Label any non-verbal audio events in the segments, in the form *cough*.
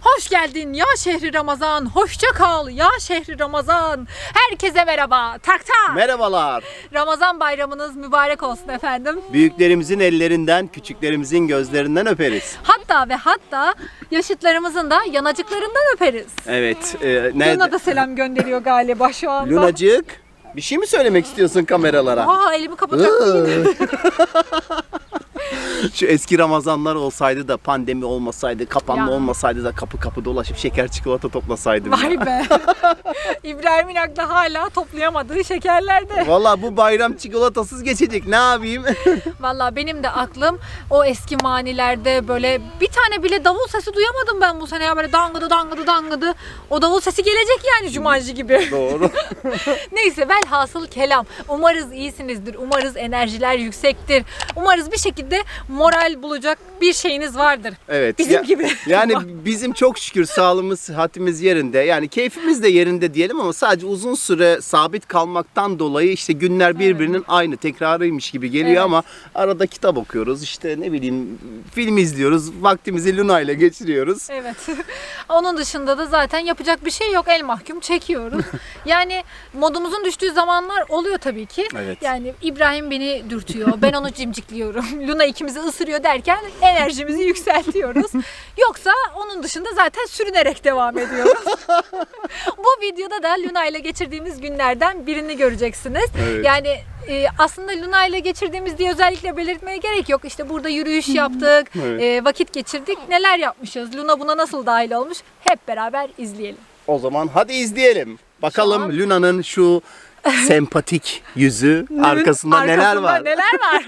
Hoş geldin ya şehri Ramazan. Hoşça kal ya şehri Ramazan. Herkese merhaba. Tak tak. Merhabalar. Ramazan bayramınız mübarek olsun efendim. Büyüklerimizin ellerinden, küçüklerimizin gözlerinden öperiz. Hatta ve hatta yaşıtlarımızın da yanacıklarından öperiz. Evet. E, nerede? Luna da selam gönderiyor galiba şu anda. Lunacık. Bir şey mi söylemek istiyorsun kameralara? Aa elimi kapatacaktım. *laughs* Şu eski Ramazanlar olsaydı da pandemi olmasaydı, kapanma Ya. olmasaydı da kapı kapı dolaşıp şeker çikolata toplasaydım. ya. Vay be. *laughs* İbrahim'in aklı hala toplayamadığı şekerlerde. Valla bu bayram çikolatasız geçecek. Ne yapayım? *laughs* Valla benim de aklım o eski manilerde böyle bir tane bile davul sesi duyamadım ben bu sene ya böyle dangıdı dangıdı dangıdı. O davul sesi gelecek yani cumarcı gibi. *laughs* Doğru. Neyse velhasıl kelam. Umarız iyisinizdir. Umarız enerjiler yüksektir. Umarız bir şekilde moral bulacak bir şeyiniz vardır. Evet. Bizim ya- gibi. *laughs* Yani bizim çok şükür sağlığımız, sıhhatimiz yerinde. Yani keyfimiz de yerinde diyelim ama sadece uzun süre sabit kalmaktan dolayı işte günler birbirinin aynı tekrarıymış gibi geliyor Evet. ama arada kitap okuyoruz. işte ne bileyim film izliyoruz. Vaktimizi Luna ile geçiriyoruz. Evet. *laughs* Onun dışında da zaten yapacak bir şey yok. El mahkum çekiyoruz. *laughs* Yani modumuzun düştüğü zamanlar oluyor tabii ki. Evet. Yani İbrahim beni dürtüyor. Ben onu cimcikliyorum. Luna ikimizi ısırıyor derken enerjimizi *laughs* yükseltiyoruz. Yoksa onun dışında zaten sürünerek devam ediyoruz. *laughs* Bu videoda da Luna ile geçirdiğimiz günlerden birini göreceksiniz. Evet. Yani e, aslında Luna ile geçirdiğimiz diye özellikle belirtmeye gerek yok. İşte burada yürüyüş yaptık, Evet. e, vakit geçirdik. Neler yapmışız? Luna buna nasıl dahil olmuş? Hep beraber izleyelim. O zaman hadi izleyelim. Bakalım an- Luna'nın şu *laughs* sempatik yüzü arkasında, neler Arkasında var? Neler var?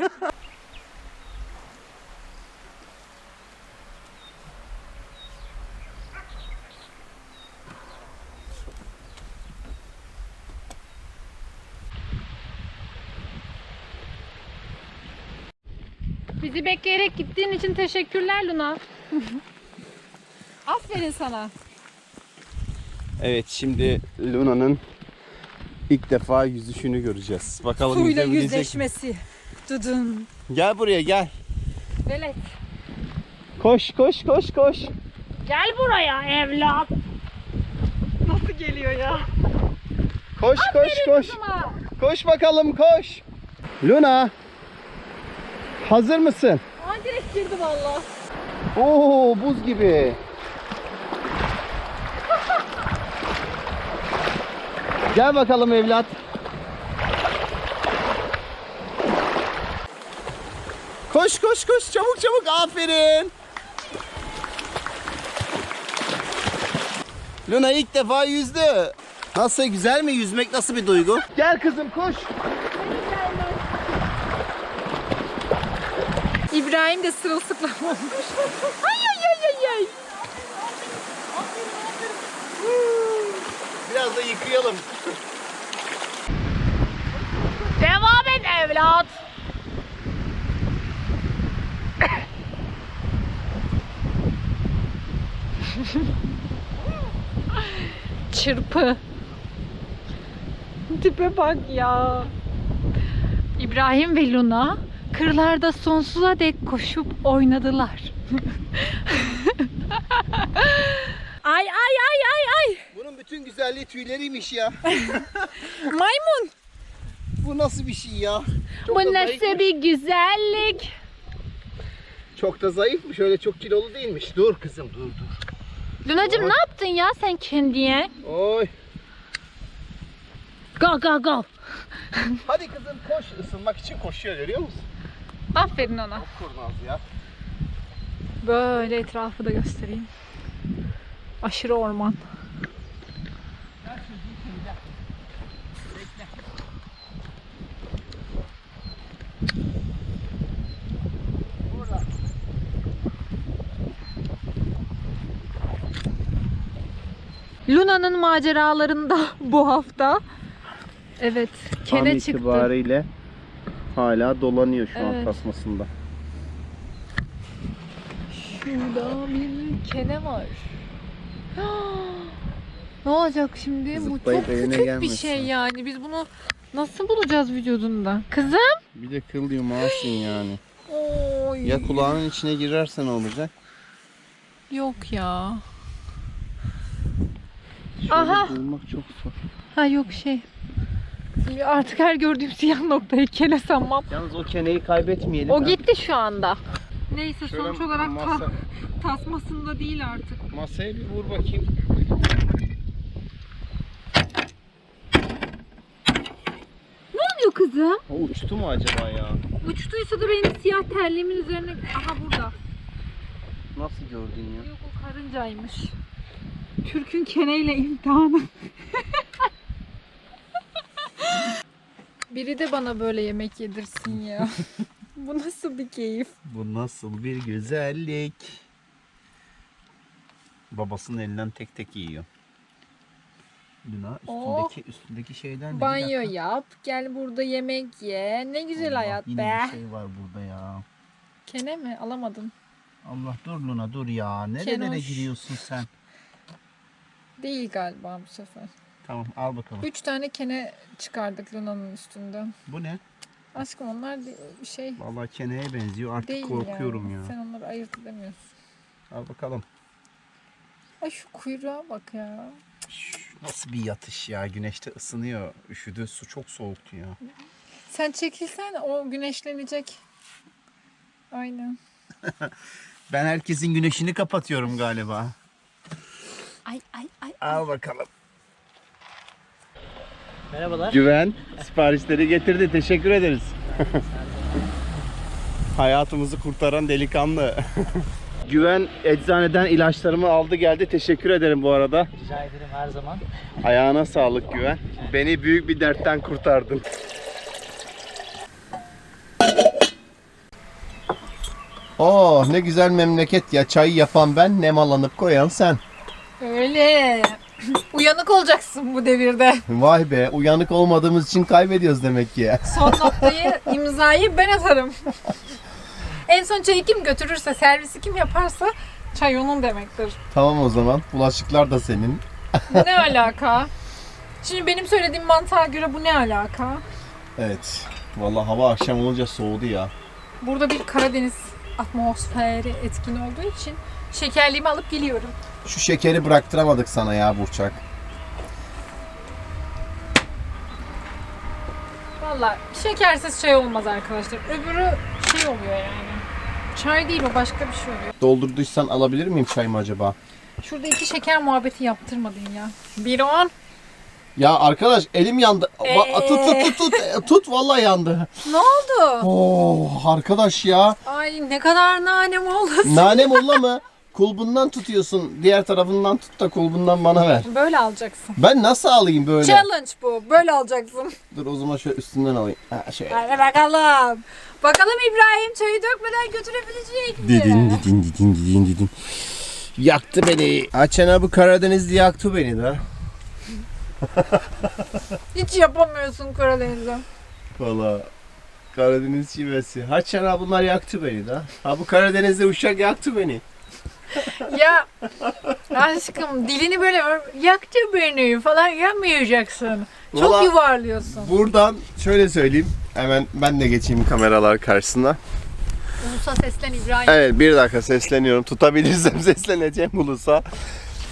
Bizi bekleyerek gittiğin için teşekkürler Luna. *laughs* Aferin sana. Evet şimdi Luna'nın ilk defa yüzüşünü göreceğiz. Bakalım Suyla yüzebilecek mi? yüzleşmesi. Dudun. Gel buraya gel. Velet. Koş koş koş koş. Gel buraya evlat. Nasıl geliyor ya? Koş koş koş. Kızıma. Koş bakalım koş. Luna. Hazır mısın? Aa direkt girdi valla. Oo buz gibi. *laughs* Gel bakalım evlat. Koş koş koş çabuk çabuk aferin. Luna ilk defa yüzdü. Nasıl güzel mi yüzmek nasıl bir duygu? Gel kızım koş. İbrahim de sırılsıklam olmuş. *laughs* ay ay ay ay ay. Biraz da yıkayalım. Devam et evlat. *laughs* Çırpı. Tipe bak ya. İbrahim ve Luna kırlarda sonsuza dek koşup oynadılar. ay ay ay ay ay. Bunun bütün güzelliği tüyleriymiş ya. *laughs* Maymun. Bu nasıl bir şey ya? Çok Bu nasıl bir güzellik. Çok da zayıfmış. Öyle çok kilolu değilmiş. Dur kızım dur dur. Lunacım ne yaptın ya sen kendiye? Oy. Go go go. Hadi kızım koş. Isınmak için koşuyor görüyor musun? Aferin ona. Çok kurnaz ya. Böyle etrafı da göstereyim. Aşırı orman. Luna'nın maceralarında *laughs* bu hafta evet kene An çıktı. itibariyle hala dolanıyor şu an Evet. tasmasında. Şurada bir kene var. *gasps* ne olacak şimdi? Bu Zıplayıp çok eline küçük bir gelmesin. şey yani. Biz bunu nasıl bulacağız vücudunda? Kızım? Bir de kıl yumağısın yani. Oy. Ya kulağının içine girerse ne olacak? Yok ya. Şöyle Aha. bulmak çok zor. Ha yok şey. Artık her gördüğüm siyah noktayı kene sanmam. Yalnız o keneyi kaybetmeyelim. O ya. gitti şu anda. Neyse Şöyle sonuç olarak ta- masa- tasmasında değil artık. Masaya bir vur bakayım. Ne oluyor kızım? O uçtu mu acaba ya? Uçtuysa da benim siyah terliğimin üzerine... Aha burada. Nasıl gördün ya? Yok o karıncaymış. Türk'ün keneyle imtihanı. *laughs* Biri de bana böyle yemek yedirsin ya. *laughs* Bu nasıl bir keyif? Bu nasıl bir güzellik? Babasının elinden tek tek yiyor. Luna Oh. üstündeki üstündeki şeyden de Banyo yap, gel burada yemek ye. Ne güzel Allah, hayat yine be. bir şey var burada ya. Kene mi? Alamadım. Allah dur Luna dur ya. Nerelere Kenoş. giriyorsun sen? Değil galiba bu sefer. Tamam al bakalım. Üç tane kene çıkardık Luna'nın üstünden. Bu ne? Aşkım onlar bir şey Vallahi keneye benziyor. Artık değil korkuyorum yani. ya. Sen onları ayırt edemiyorsun. Al bakalım. Ay şu kuyruğa bak ya. Şş, Nasıl bir yatış ya? Güneşte ısınıyor. Üşüdü. Su çok soğuktu ya. Sen çekilsen o güneşlenecek. Aynen. *laughs* Ben herkesin güneşini kapatıyorum galiba. Ay ay ay. Al bakalım. Merhabalar. Güven siparişleri getirdi. Teşekkür ederiz. *laughs* Hayatımızı kurtaran delikanlı. *laughs* Güven eczaneden ilaçlarımı aldı geldi. Teşekkür ederim bu arada. Rica ederim her zaman. Ayağına sağlık Güven. Beni büyük bir dertten kurtardın. Oh ne güzel memleket ya. Çayı yapan ben, nemalanıp koyan sen. Öyle. Uyanık olacaksın bu devirde. Vay be uyanık olmadığımız için kaybediyoruz demek ki. Son noktayı, imzayı ben atarım. en son çayı kim götürürse, servisi kim yaparsa çay onun demektir. Tamam o zaman. Bulaşıklar da senin. Ne alaka? Şimdi benim söylediğim mantığa göre bu ne alaka? Evet. Vallahi hava akşam olunca soğudu ya. Burada bir Karadeniz atmosferi etkin olduğu için şekerliğimi alıp geliyorum. Şu şekeri bıraktıramadık sana ya Burçak. Valla şekersiz çay olmaz arkadaşlar. Öbürü şey oluyor yani. Çay değil o başka bir şey oluyor. Doldurduysan alabilir miyim çayımı acaba? Şurada iki şeker muhabbeti yaptırmadın ya. Bir on. Ya arkadaş elim yandı. Ee? Tut tut tut tut. Tut vallahi yandı. Ne oldu? Oh arkadaş ya. Ay ne kadar nanem oldu. Nane molla mı? Kulbundan tutuyorsun. Diğer tarafından tut da kulbundan bana ver. Böyle alacaksın. Ben nasıl alayım böyle? Challenge bu. Böyle alacaksın. Dur o zaman şöyle üstünden alayım. Ha, şöyle. Hadi bakalım. Bakalım İbrahim çayı dökmeden götürebilecek mi? Didin didin didin didin didin. Yaktı beni. Açen abi Karadenizli yaktı beni de. Hiç yapamıyorsun Karadeniz'de. Valla Karadeniz şivesi. Haçan abi bunlar yaktı beni de. Ha bu Karadeniz'de uşak yaktı beni. Ya aşkım dilini böyle yaktı beni falan yapmayacaksın. Çok Valla- yuvarlıyorsun. Buradan şöyle söyleyeyim. Hemen ben de geçeyim kameralar karşısına. Ulusa seslen İbrahim. Evet bir dakika sesleniyorum. Tutabilirsem *laughs* sesleneceğim Ulus'a.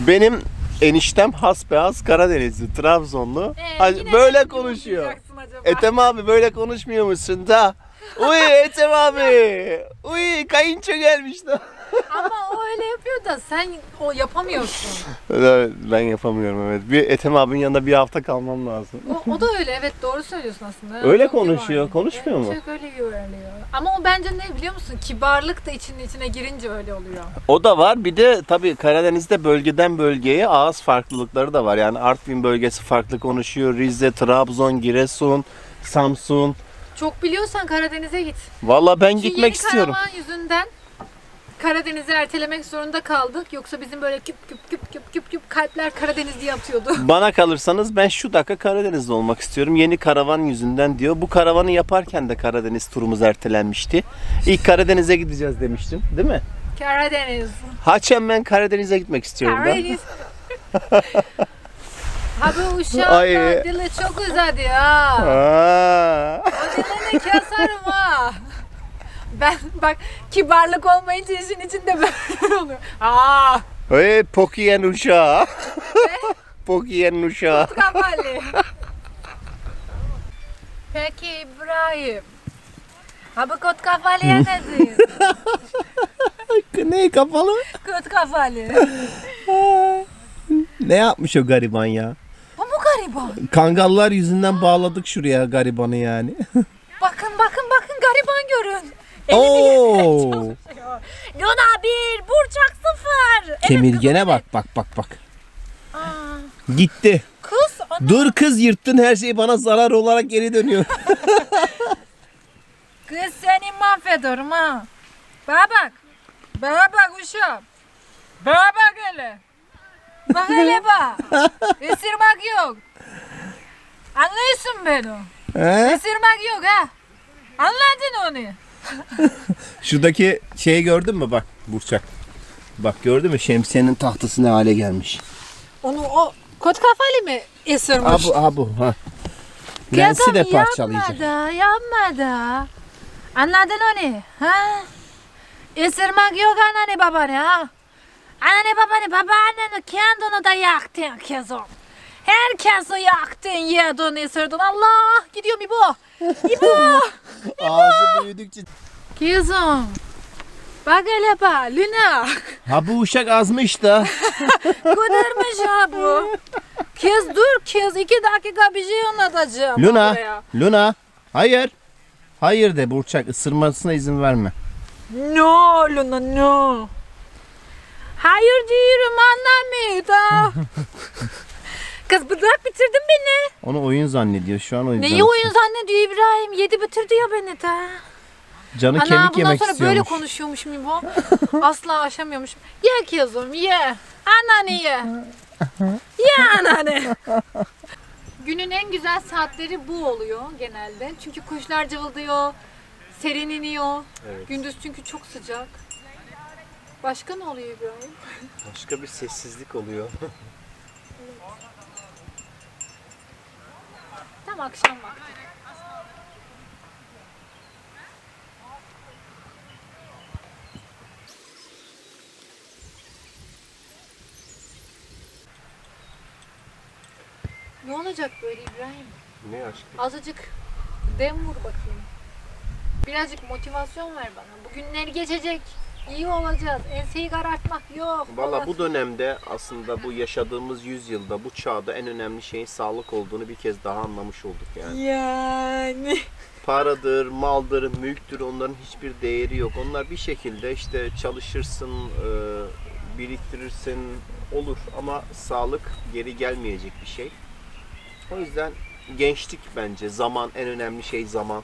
Benim eniştem hasbehas Karadenizli, Trabzonlu. Ee, Ha, yine böyle konuşuyor. diyeceksin acaba? Ethem abi böyle konuşmuyor musun da? Uy Ethem abi. Uy kayınço gelmiş da. Ama o öyle yapıyor da sen o yapamıyorsun. Evet, ben yapamıyorum evet. Bir Ethem abinin yanında bir hafta kalmam lazım. O, o da öyle evet doğru söylüyorsun aslında. Öyle Çok konuşuyor, yuvarlıyor. konuşmuyor mu? Çok öyle yuvarlıyor. Ama o bence ne biliyor musun? Kibarlık da içinin içine girince öyle oluyor. O da var. Bir de tabii Karadeniz'de bölgeden bölgeye ağız farklılıkları da var. Yani Artvin bölgesi farklı konuşuyor. Rize, Trabzon, Giresun, Samsun. Çok biliyorsan Karadeniz'e git. Valla ben Ki gitmek yeni istiyorum. karavan yüzünden Karadeniz'i ertelemek zorunda kaldık. Yoksa bizim böyle küp küp küp küp küp küp kalpler Karadeniz diye atıyordu. *laughs* Bana kalırsanız ben şu dakika Karadeniz'de olmak istiyorum. Yeni karavan yüzünden diyor. Bu karavanı yaparken de Karadeniz turumuz ertelenmişti. İlk Karadeniz'e gideceğiz demiştim. Değil mi? Karadeniz. Haçen ben Karadeniz'e gitmek istiyorum. Karadeniz. *laughs* Abi uşağın Ay. dili çok uzadı ha. Aa. O dilini keserim ha. Ben bak kibarlık olmayınca işin içinde böyle oluyor. Aa, Hey Pokiyen uşağı. Bok yiyenin uşağı. Kafalı. Peki İbrahim. Abi kot kafalıya *laughs* ne diyor? ne kapalı? Kot kafalı. Ne yapmış o gariban ya? Bu mu gariban? Kangallar yüzünden bağladık şuraya garibanı yani. *laughs* Bakın bakın bakın gariban görün. Oo! Luna bir, Burçak sıfır. Kemirgene bak bak bak bak. Aa, Gitti. kız ana, Dur kız yırttın her şey bana zarar olarak geri dönüyor. *laughs* kız seni mahvederim ha. Bana bak. Bana bak uşağım. Bana bak hele. Bak hele *laughs* bak. Isırmak yok. Anlıyorsun beni. He? Isırmak yok ha. Anladın onu. *laughs* Şuradaki şeyi gördün mü bak Burçak. Bak gördün mü şemsiyenin tahtası ne hale gelmiş. Onu o kot kafalı mı ısırmış? Abu abu ha. Lensi de parçalayacak. da, yapma da. Anladın onu? Ha? Isırmak yok anneanne babanı ha? Anneanne babanı, babaanneni kendini de yaktın kızım. Herkesi yaktın, yedin, ısırdın. Allah! Gidiyor İbo. İbo! *laughs* Ağzı büyüdükçe. Kızım. Bak hele bak, Luna. Ha bu uşak azmış da. *laughs* Kudurmuş ha bu. Kız dur kız, iki dakika bir şey anlatacağım. Luna. oraya. Luna. Hayır. Hayır de Burçak ısırmasına izin verme. No Luna no. Hayır diyorum anlamıyor da. *laughs* Kız bırak bitirdin beni. Onu oyun zannediyor şu an o yüzden. Neyi oyun zannediyor İbrahim? Yedi bitirdi ya beni de. Canı Ana kemik bundan yemek sonra istiyormuş. böyle konuşuyormuş mu *laughs* bu? Asla aşamıyormuşum. Ye kızım ye. Anneanne ye. Ye anneanne. Günün en güzel saatleri bu oluyor genelde. Çünkü kuşlar cıvıldıyor. Serin iniyor. Evet. Gündüz çünkü çok sıcak. Başka ne oluyor İbrahim? Başka bir sessizlik oluyor. *laughs* Tam akşam vakti. Ne olacak böyle İbrahim? ne aşkım? Azıcık dem vur bakayım. Birazcık motivasyon ver bana. Bugünler geçecek. İyi olacağız. Enseyi karartmak yok. Valla bu dönemde aslında bu yaşadığımız yüzyılda bu çağda en önemli şeyin sağlık olduğunu bir kez daha anlamış olduk yani. Yani. Paradır, maldır, mülktür onların hiçbir değeri yok. Onlar bir şekilde işte çalışırsın, e, biriktirirsin olur ama sağlık geri gelmeyecek bir şey. O yüzden gençlik bence zaman en önemli şey zaman.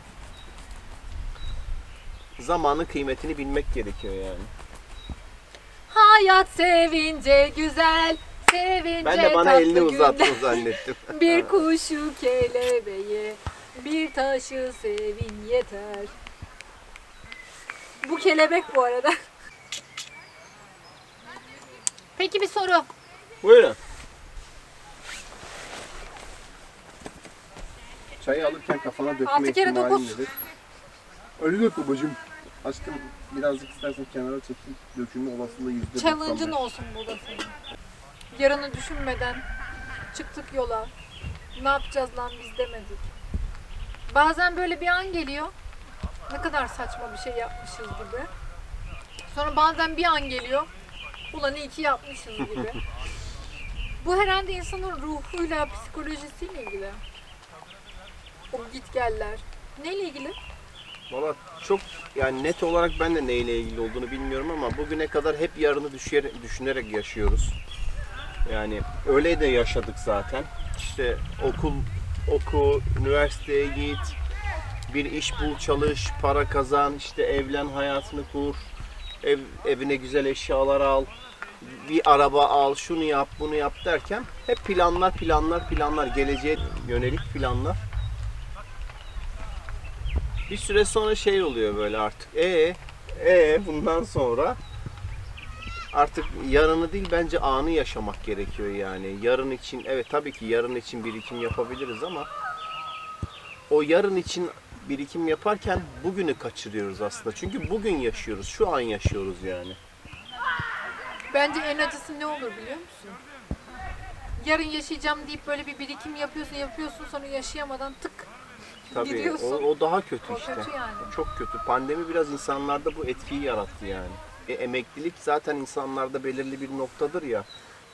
Zamanın kıymetini bilmek gerekiyor yani. Hayat sevince güzel. Sevince Ben de bana tatlı elini günler. uzattın zannettim. *laughs* Bir kuşu kelebeğe, bir taşı sevin yeter. Bu kelebek bu arada. Peki bir soru. Buyurun. Çayı alırken kafana dökme Altı kere ihtimalin dokuz. nedir? Öyle dök babacığım. Aşkım birazcık istersen kenara çekeyim. Dökülme olasılığı yüzde Challenge'ın olsun burada senin. Yarını düşünmeden çıktık yola. Ne yapacağız lan biz demedik. Bazen böyle bir an geliyor. Ne kadar saçma bir şey yapmışız gibi. Sonra bazen bir an geliyor. Ulan iyi ki yapmışız gibi. *laughs* Bu herhalde insanın ruhuyla, psikolojisiyle ilgili. O git geller. Neyle ilgili? Valla çok yani net olarak ben de neyle ilgili olduğunu bilmiyorum ama bugüne kadar hep yarını düşer, düşünerek yaşıyoruz. Yani öyle de yaşadık zaten. İşte okul oku, üniversiteye git, bir iş bul, çalış, para kazan, işte evlen, hayatını kur, ev, evine güzel eşyalar al, bir araba al, şunu yap, bunu yap derken hep planlar, planlar, planlar, geleceğe yönelik planlar. Bir süre sonra şey oluyor böyle artık. E e bundan sonra artık yarını değil bence anı yaşamak gerekiyor yani. Yarın için evet tabii ki yarın için birikim yapabiliriz ama o yarın için birikim yaparken bugünü kaçırıyoruz aslında. Çünkü bugün yaşıyoruz, şu an yaşıyoruz yani. Bence en acısı ne olur biliyor musun? Yarın yaşayacağım deyip böyle bir birikim yapıyorsun yapıyorsun sonra yaşayamadan tık Tabii o, gidiyorsun. o daha kötü O işte. kötü yani. O Çok kötü. Pandemi biraz insanlarda bu etkiyi yarattı yani. E, emeklilik zaten insanlarda belirli bir noktadır ya.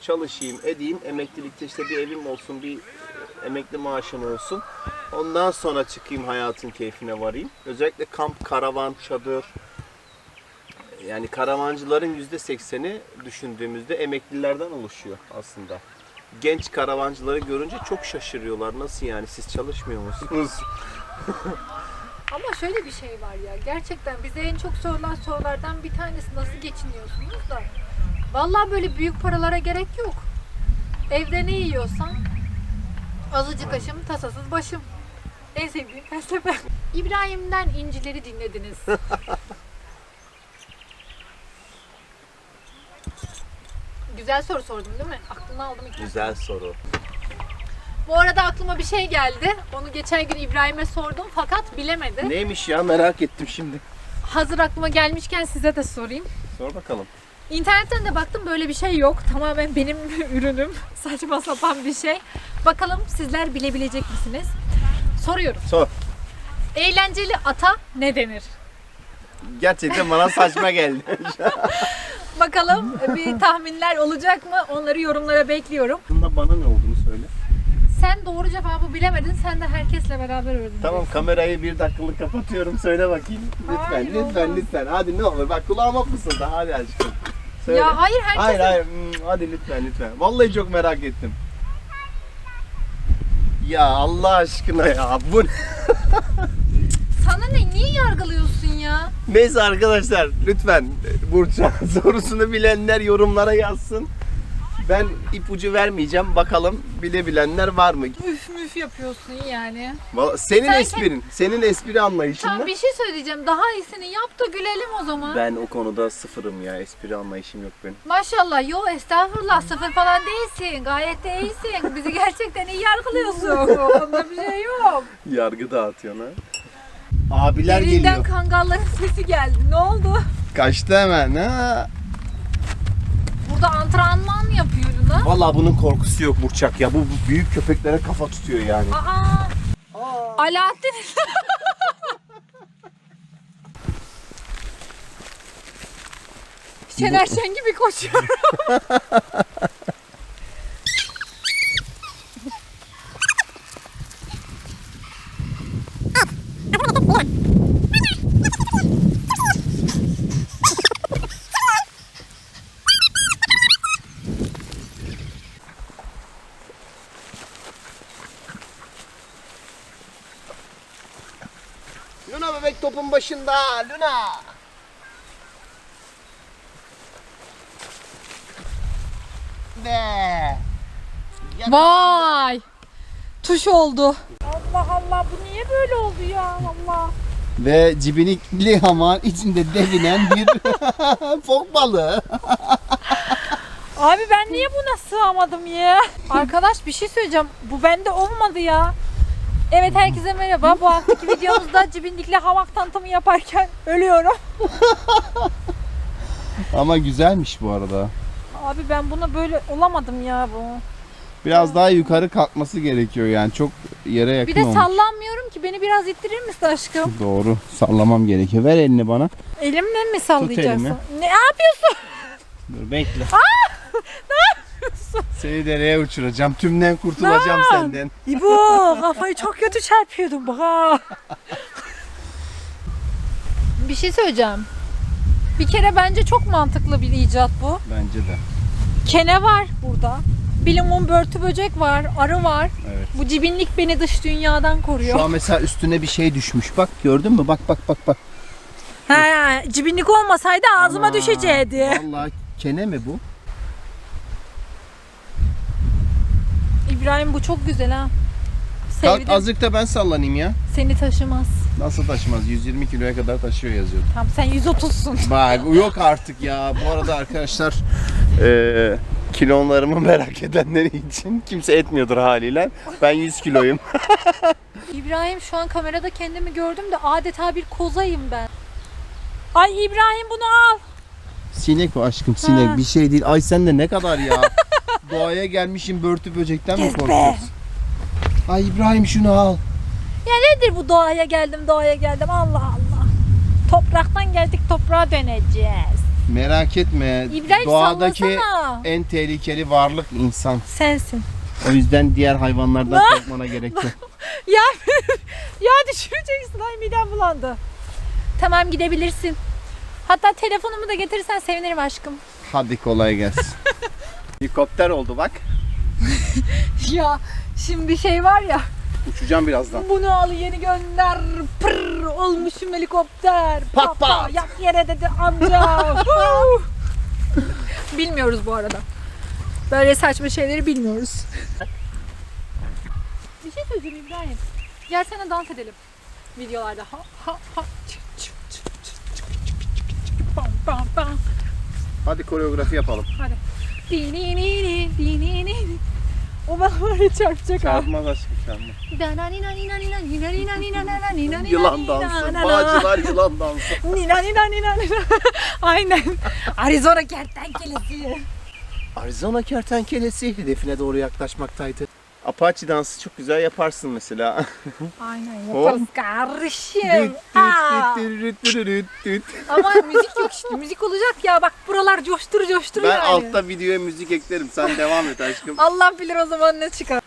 Çalışayım, edeyim, emeklilikte işte bir evim olsun, bir e, emekli maaşım olsun. Ondan sonra çıkayım hayatın keyfine varayım. Özellikle kamp, karavan, çadır. Yani karavancıların yüzde sekseni düşündüğümüzde emeklilerden oluşuyor aslında. Genç karavancıları görünce çok şaşırıyorlar. Nasıl yani siz çalışmıyor musunuz? *laughs* Ama şöyle bir şey var ya gerçekten bize en çok sorulan sorulardan bir tanesi nasıl geçiniyorsunuz da. Vallahi böyle büyük paralara gerek yok. Evde ne yiyorsan azıcık aşım tasasız başım. En sevdiğim felsefe. *laughs* İbrahim'den incileri dinlediniz. *laughs* Güzel soru sordum değil mi? Aklına aldım iki. Güzel soru. Bu arada aklıma bir şey geldi. Onu geçen gün İbrahim'e sordum fakat bilemedi. Neymiş ya merak ettim şimdi. Hazır aklıma gelmişken size de sorayım. Sor bakalım. İnternetten de baktım böyle bir şey yok. Tamamen benim *laughs* ürünüm. Saçma sapan bir şey. Bakalım sizler bilebilecek misiniz? Soruyorum. Sor. Eğlenceli ata ne denir? Gerçekten bana saçma geldi. *laughs* Bakalım bir tahminler olacak mı? Onları yorumlara bekliyorum. Bunda bana ne olduğunu söyle. Sen doğru cevabı bilemedin. Sen de herkesle beraber öğrendin. Tamam kamerayı bir dakikalık kapatıyorum. Söyle bakayım. Lütfen, Hayır, lütfen, olmaz. lütfen. Hadi ne olur. Bak kulağıma fısıldı. Hadi aşkım. Söyle. Ya hayır herkes Hayır hayır. Hmm, Hadi lütfen lütfen. Vallahi çok merak ettim. Ya Allah aşkına ya. Bu ne? *laughs* sana ne? Niye yargılıyorsun ya? Neyse arkadaşlar lütfen Burç'a *laughs* sorusunu bilenler yorumlara yazsın. Ben ipucu vermeyeceğim. Bakalım bilebilenler var mı? Üf müf yapıyorsun yani. Vallahi senin Sen- esprin, senin espri anlayışınla. Tamam bir şey söyleyeceğim. Daha iyisini yap da gülelim o zaman. Ben o konuda sıfırım ya. Espri anlayışım yok benim. Maşallah yo estağfurullah sıfır falan değilsin. Gayet de iyisin. Bizi gerçekten iyi yargılıyorsun. *laughs* Onda bir şey yok. Yargı dağıtıyorsun ha. Abiler Derinden geliyor. kangalların sesi geldi. Ne oldu? Kaçtı hemen ha. Burada antrenman mı yapıyor Luna? Vallahi bunun korkusu yok Burçak ya. Bu, bu büyük köpeklere kafa tutuyor yani. Aa. Alaaddin. *laughs* Şener Şen gibi koşuyor. *laughs* Bebek topun başında. Luna. Be. Vay. Tuş oldu. Allah Allah bu niye böyle oldu ya Allah. Ve cibinikli hamağın içinde devinen bir *laughs* fok balığı. Abi ben niye buna sığamadım ya? Arkadaş bir şey söyleyeceğim. Bu bende olmadı ya. Evet herkese merhaba. Bu haftaki videomuzda cibindikli hamak tanıtımı yaparken ölüyorum. Ama güzelmiş bu arada. Abi ben buna böyle olamadım ya bu. Biraz daha yukarı kalkması gerekiyor yani çok yere yakın Bir de olmuş. sallanmıyorum ki. Beni biraz ittirir misin aşkım? Doğru. Sallamam gerekiyor. Ver elini bana. Elimle mi sallayacaksın? elimi. Ne yapıyorsun? Dur bekle. *laughs* *laughs* Seni dereye uçuracağım. Tümden kurtulacağım Lan! senden. İbo kafayı çok kötü çarpıyordum bak ha. Bir şey söyleyeceğim. Bir kere bence çok mantıklı bir icat bu. Bence de. Kene var burada. Bilimum börtü böcek var, arı var. Evet. Bu cibinlik beni dış dünyadan koruyor. Şu an mesela üstüne bir şey düşmüş. Bak gördün mü? Bak bak bak bak. Ha, cibinlik olmasaydı ağzıma Ana, düşecekti. Vallahi kene mi bu? İbrahim bu çok güzel ha. Kalk Sevdim. azıcık da ben sallanayım ya. Seni taşımaz. Nasıl taşımaz? 120 kiloya kadar taşıyor yazıyordu. Tamam sen 130'sun. *laughs* Bak yok artık ya. Bu arada arkadaşlar Ee, kilonlarımı merak edenleri için kimse etmiyordur haliyle. Ben 100 kiloyum. *laughs* İbrahim şu an kamerada kendimi gördüm de adeta bir kozayım ben. Ay İbrahim bunu al. Sinek o aşkım sinek Ha. bir şey değil. Ay sen de ne kadar ya. Doğaya gelmişim börtü böcekten mi Kes be. korkuyorsun? Ay İbrahim şunu al. Ya nedir bu doğaya geldim doğaya geldim Allah Allah. Topraktan geldik toprağa döneceğiz. Merak etme. İbrahim doğadaki sallasana. en tehlikeli varlık insan. Sensin. O yüzden diğer hayvanlardan *laughs* korkmana gerek yok. *laughs* Ya, *laughs* ya düşüreceksin ay midem bulandı. Tamam gidebilirsin. Hatta telefonumu da getirirsen sevinirim aşkım. Hadi kolay gelsin. Helikopter oldu bak. Ya şimdi şey var ya Uçacağım birazdan. bunu al yeni gönder pırr olmuşum helikopter. Pat Papa, pat. Yat yere dedi amca. Bilmiyoruz bu arada. Böyle saçma şeyleri bilmiyoruz. Bir şey söyleyeceğim İbrahim. Gel sana dans edelim. Videolarda. Ha ha ha. Hadi koreografi yapalım. Hadi. Dinini, dinini. O bana ya çarpacak ha. Çarpmaz aşkım çarpmaz. Yılan dansı. Bağcılar yılan dansı. Nina nina nina nina. Aynen. Arizona kertenkelesi. Arizona kertenkelesi hedefine doğru yaklaşmaktaydı. Apache dansı çok güzel yaparsın mesela. *laughs* Aynen yaparız kardeşim. Ha. Ama müzik yok işte. Müzik olacak ya. Bak buralar coştur coştur ben yani. altta videoya müzik eklerim. Sen devam et aşkım. *laughs* Allah bilir o zaman ne çıkar.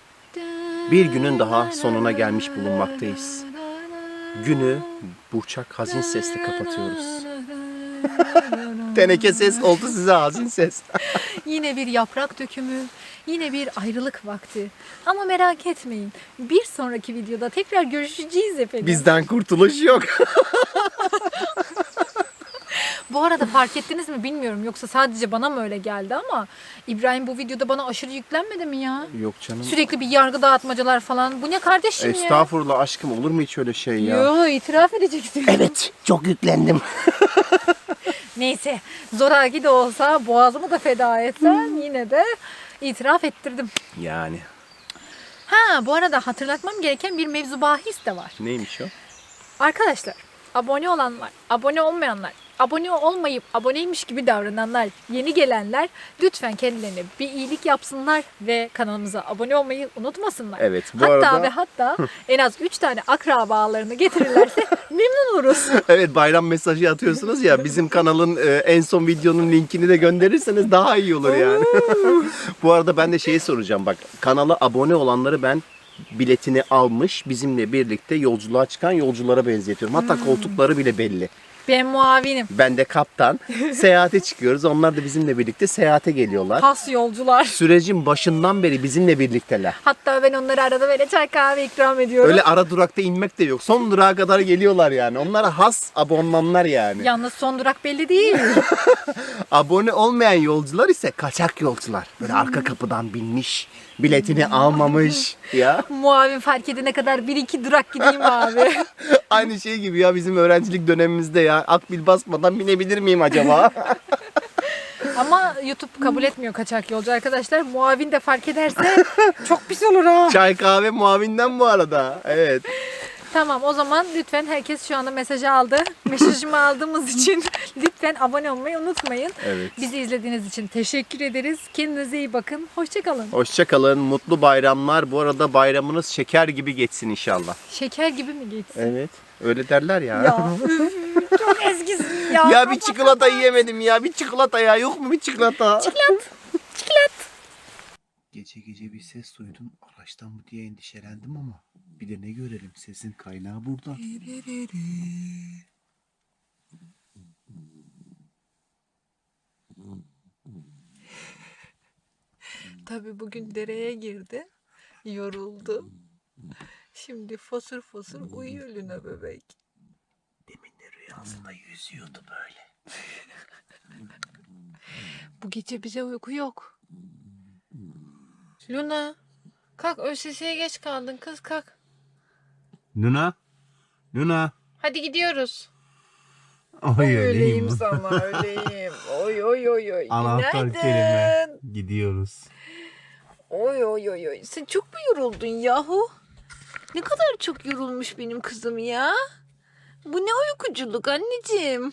Bir günün daha sonuna gelmiş bulunmaktayız. Günü Burçak hazin sesle kapatıyoruz. *laughs* Teneke ses oldu size hazin ses. Yine bir yaprak dökümü, yine bir ayrılık vakti. Ama merak etmeyin. Bir sonraki videoda tekrar görüşeceğiz efendim. Bizden kurtuluş yok. *laughs* Bu arada fark ettiniz mi bilmiyorum. Yoksa sadece bana mı öyle geldi ama İbrahim bu videoda bana aşırı yüklenmedi mi ya? Yok canım. Sürekli bir yargı dağıtmacalar falan. Bu ne kardeşim ya? Estağfurullah aşkım olur mu hiç öyle şey ya? Yo itiraf edeceksin. Evet çok yüklendim. *laughs* Neyse zoraki de olsa boğazımı da feda etsem yine de itiraf ettirdim. Yani Ha bu arada hatırlatmam gereken bir mevzu bahis de var. neymiş o? Arkadaşlar abone olanlar, abone olmayanlar, abone olmayıp aboneymiş gibi davrananlar, yeni gelenler lütfen kendilerine bir iyilik yapsınlar ve kanalımıza abone olmayı unutmasınlar. Evet, bu hatta arada- ve hatta en az 3 tane akrabalarını getirirlerse *laughs* memnun oluruz. Evet bayram mesajı atıyorsunuz ya bizim kanalın e, en son videonun linkini de gönderirseniz daha iyi olur yani. *laughs* Bu arada ben de şeyi soracağım bak kanala abone olanları ben biletini almış bizimle birlikte yolculuğa çıkan yolculara benzetiyorum. Hatta koltukları bile belli. Ben muavinim. Ben de kaptan. Seyahate çıkıyoruz. Onlar da bizimle birlikte seyahate geliyorlar. Has yolcular. Sürecin başından beri bizimle birlikteler. Hatta ben onlara arada böyle çay kahve ikram ediyorum. Öyle ara durakta inmek de yok. Son durağa kadar geliyorlar yani. Onlara has abonmanlar yani. Yalnız son durak belli değil. *laughs* Abone olmayan yolcular ise kaçak yolcular. Böyle arka kapıdan binmiş, biletini almamış ya. *laughs* Muavin fark edene kadar bir iki durak gideyim abi. *laughs* Aynı şey gibi ya bizim öğrencilik dönemimizde ya. Akbil basmadan binebilir miyim acaba? *laughs* Ama YouTube kabul etmiyor kaçak yolcu arkadaşlar. Muavin de fark ederse çok pis olur ha. Çay kahve muavinden bu arada. Evet. Tamam o zaman lütfen herkes şu anda mesajı aldı. *laughs* Mesajımı aldığımız için lütfen abone olmayı unutmayın. Evet. Bizi izlediğiniz için teşekkür ederiz. Kendinize iyi bakın. Hoşçakalın. Hoşçakalın. Mutlu bayramlar. Bu arada bayramınız şeker gibi geçsin inşallah. Şeker gibi mi geçsin? Evet. Öyle derler ya. Ya *laughs* üf, çok eskisin ya. Ya bir çikolata yiyemedim ya. Bir çikolata ya. Yok mu bir çikolata? Gece gece bir ses duydum. Araçtan mı diye endişelendim ama bir de ne görelim sesin kaynağı burada. Tabii bugün dereye girdi. Yoruldu. Şimdi fosur fosur uyuyor Luna bebek. Demin de rüyasında yüzüyordu böyle. *laughs* Bu gece bize uyku yok. Luna. Kalk ÖSS'ye geç kaldın kız kalk. Luna? Luna? Hadi gidiyoruz. Ay Öyleyim sana öyleyim. Oy oy oy oy. Anahtar Günaydın. kelime. Gidiyoruz. Oy oy oy oy. Sen çok mu yoruldun yahu? Ne kadar çok yorulmuş benim kızım ya. Bu ne uykuculuk anneciğim.